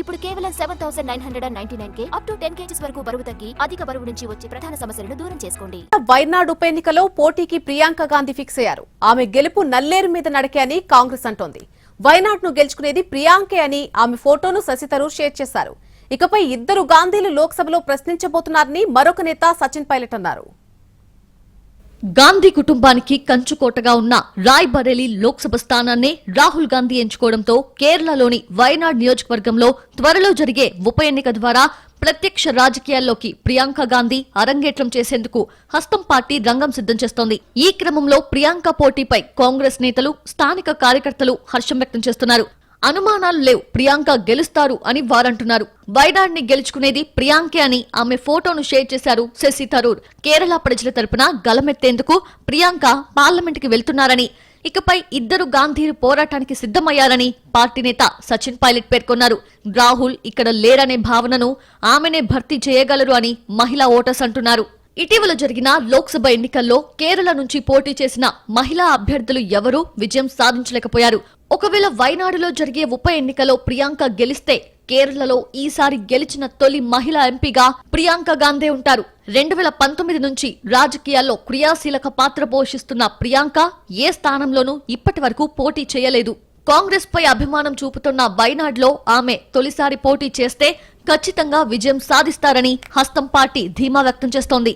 ఇప్పుడు కేవలం seven thousand nine hundred and ninety nine K up to ten kgs వరకు బరువు తగ్గి అధిక బరువు నుంచి వచ్చే ప్రధాన సమస్యలను దూరం చేసుకోండి. వైనాడ్ ఉప ఎన్నికలో పోటీకి ప్రియాంక గాంధీ ఫిక్స్ అయ్యారు. ఆమె గెలుపు నల్లేరు మీద నడకే అని కాంగ్రెస్ అంటోంది. వైనాడ్ను గెలుచుకునేది ప్రియాంకే అని ఆమె ఫోటోను శశితరూర్ షేర్ చేశారు. ఇకపై ఇద్దరు గాంధీలు లోక్సభలో ప్రశ్నించబోతున్నారని మరొక నేత సచిన్ పైలట్ అన్నారు. గాంధీ కుటుంబానికి కంచుకోటగా ఉన్న రాయ్ బరేలీ లోక్సభ స్థానాన్ని రాహుల్ గాంధీ ఎంచుకోవడంతో కేరళలోని వయనాడ్ నియోజకవర్గంలో త్వరలో జరిగే ఉప ఎన్నిక ద్వారా ప్రత్యక్ష రాజకీయాల్లోకి ప్రియాంక గాంధీ అరంగేట్రం చేసేందుకు హస్తం పార్టీ రంగం సిద్ధం చేస్తోంది. ఈ క్రమంలో ప్రియాంక పోటీపై కాంగ్రెస్ నేతలు స్థానిక కార్యకర్తలు హర్షం వ్యక్తం చేస్తున్నారు. అనుమానాలు లేవు. ప్రియాంక గెలుస్తారు అని వారంటున్నారు. వైనాడ్ని గెలుచుకునేది ప్రియాంకే అని ఆమె ఫోటోను షేర్ చేశారు శశి థరూర్ కేరళ ప్రజల తరపున గలమెత్తేందుకు ప్రియాంక పార్లమెంట్కి వెళ్తున్నారని ఇకపై ఇద్దరు గాంధీలు పోరాటానికి సిద్ధమయ్యారని పార్టీ నేత సచిన్ పైలట్ పేర్కొన్నారు. రాహుల్ ఇక్కడ లేరనే భావనను ఆమెనే భర్తీ చేయగలరు అని మహిళా ఓటర్స్ అంటున్నారు. ఇటీవల జరిగిన లోక్సభ ఎన్నికల్లో కేరళ నుంచి పోటీ చేసిన మహిళా అభ్యర్థులు ఎవరూ విజయం సాధించలేకపోయారు. ఒకవేళ వైనాడులో జరిగే ఉప ఎన్నికలో ప్రియాంక గెలిస్తే కేరళలో ఈసారి గెలిచిన తొలి మహిళా ఎంపీగా ప్రియాంక గాంధీ ఉంటారు. రెండు వేల పంతొమ్మిది నుంచి రాజకీయాల్లో క్రియాశీలక పాత్ర పోషిస్తున్న ప్రియాంక ఏ స్థానంలోనూ ఇప్పటి వరకు పోటీ చేయలేదు. కాంగ్రెస్ పై అభిమానం చూపుతున్న వైనాడ్లో ఆమె తొలిసారి పోటీ చేస్తే ఖచ్చితంగా విజయం సాధిస్తారని హస్తం పార్టీ ధీమా వ్యక్తం చేస్తోంది.